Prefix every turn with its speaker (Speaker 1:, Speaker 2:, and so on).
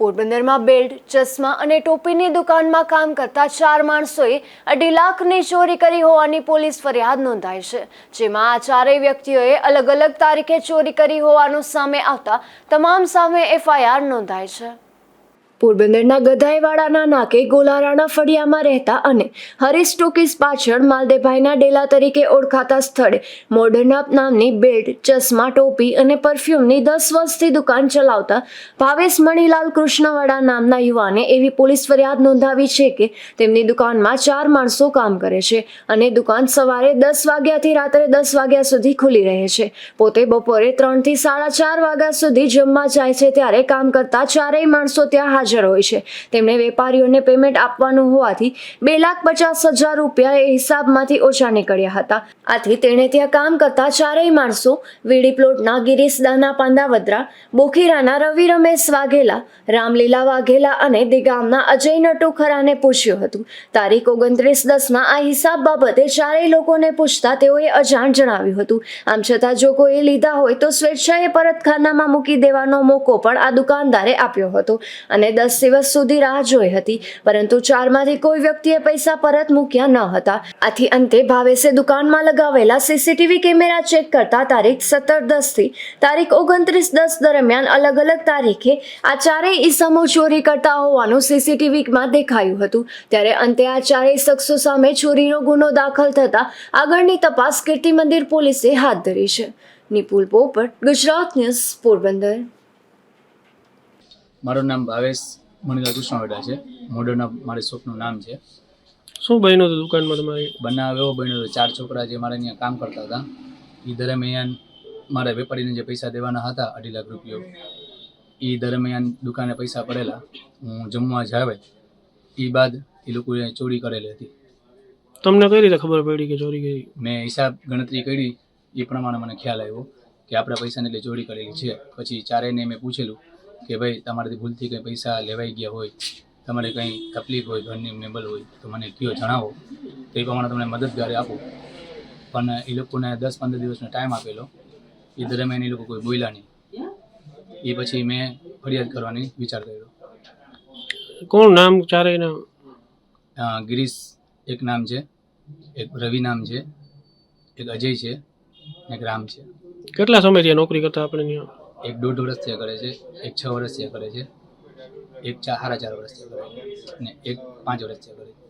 Speaker 1: પોરબંદરમાં બેલ્ટ, ચશ્મા અને ટોપીની દુકાનમાં કામ કરતા ચાર માણસોએ અઢી લાખની ચોરી કરી હોવાની પોલીસ ફરિયાદ નોંધાઈ છે, જેમાં આ ચારેય વ્યક્તિઓએ અલગ અલગ તારીખે ચોરી કરી હોવાનું સામે આવતા તમામ સામે એફઆઈઆર નોંધાઈ છે. પોરબંદરના ગધાઈવાડાના નાકે ગોલારાના ફળિયામાં રહેતા અને હરીશ ટોકીસ પાછળ માલદેભાઈના ડેલા તરીકે ઓળખાતા સ્થળે મોડર્ન નામની બેલ્ટ, ચશ્મા, ટોપી અને પરફ્યુમની દસ વર્ષથી દુકાન ચલાવતા ભાવેશ મણીલાલ કૃષ્ણવાડા નામના યુવાને એવી પોલીસ ફરિયાદ નોંધાવી છે કે તેમની દુકાનમાં ચાર માણસો કામ કરે છે અને દુકાન સવારે દસ વાગ્યાથી રાત્રે દસ વાગ્યા સુધી ખુલી રહે છે. પોતે બપોરે ત્રણથી સાડા ચાર વાગ્યા સુધી જમવા જાય છે ત્યારે કામ કરતા ચારેય માણસો ત્યાં હાજર હોય છે. તેમણે વેપારીઓને પેમેન્ટ આપવાનું હોવાથી બે લાખ પચાસ હજાર રૂપિયા એ હિસાબમાંથી ઓછા નીકળ્યા હતા. આથી તેણે ત્યાં કામ કરતા ચારેય માણસો, વીડી પ્લોટના ગિરીશ દાના બોખીરાના રવિ રમેશ વાઘેલા, રામલીલા વાઘેલા અને દેગામના અજય નટુખરાને પૂછ્યું હતું. તારીખ ઓગણત્રીસ દસના આ હિસાબ બાબતે ચારેય લોકોને પૂછતા તેઓએ અજાણ જણાવ્યું હતું. આમ છતાં જો કોઈએ લીધા હોય તો સ્વેચ્છાએ પરત ખાનામાં મૂકી દેવાનો મોકો પણ આ દુકાનદારે આપ્યો હતો. અને દસ દિવસ સુધી રાહ જોઈ હતી, પરંતુ ચારમાંથી કોઈ વ્યક્તિએ પૈસા પરત મૂક્યા ન હતા. આથી અંતે ભાવેશે દુકાનમાં લગાવેલા સીસીટીવી કેમેરા ચેક કરતા તારીખ સત્તર દસથી તારીખ ઓગણત્રીસ દસ દરમિયાન અલગ અલગ તારીખે આ ચારેય ઈસમો ચોરી કરતા હોવાનું સીસીટીવીમાં દેખાયું હતું. ત્યારે અંતે આ ચારેય શખ્સો સામે ચોરીનો ગુનો દાખલ થતા આગળની તપાસ કીર્તિ મંદિર પોલીસે હાથ ધરી છે. નિપુલ પોપટ, ગુજરાત ન્યૂઝ પોરબંદર.
Speaker 2: મારું નામ ભાવેશ મણિલાલ કૃષ્ણવાડા છે. મોડર્ન મારી શોપનું નામ છે.
Speaker 3: શું બન્યું હતું દુકાનમાં તમારી?
Speaker 2: બનાવ એવો બન્યો હતો. ચાર છોકરા જે મારા અહીંયા કામ કરતા હતા એ દરમિયાન મારા વેપારીને જે પૈસા દેવાના હતા અઢી લાખ રૂપિયો એ દરમિયાન દુકાને પૈસા પડેલા. હું જમવા જાવે એ બાદ એ લોકોએ ચોરી કરેલી હતી.
Speaker 3: તમને કઈ રીતે ખબર પડી કે ચોરી કરી?
Speaker 2: મેં હિસાબ ગણતરી કરી એ પ્રમાણે મને ખ્યાલ આવ્યો કે આપણા પૈસાને એટલે ચોરી કરેલી છે. પછી ચારેયને મેં પૂછેલું કે ભાઈ તમારાથી ભૂલથી કંઈ પૈસા લેવાઈ ગયા હોય તમારે કંઈ તકલીફ હોય ઘરની મેબલ હોય તો મને કયો જણાવો. તો એ પ્રમાણે તમને મદદગારી આપું. પણ એ લોકોને દસ પંદર દિવસનો ટાઈમ આપેલો. એ દરમિયાન એ લોકો કોઈ બોલ્યા નહીં. એ પછી મેં ફરિયાદ કરવાની વિચાર કર્યો.
Speaker 3: કોણ નામ ચારેય નામ?
Speaker 2: ગિરીશ એક નામ છે એક રવિ નામ છે એક અજય છે એક રામ છે.
Speaker 3: કેટલા સમયથી નોકરી કરતા આપણે
Speaker 2: એક દોઢ વર્ષથી કરે છે, એક છ વર્ષથી કરે છે, એક ચાર, સાડા ચાર વર્ષથી કરે છે, અને એક પાંચ વર્ષથી કરે છે.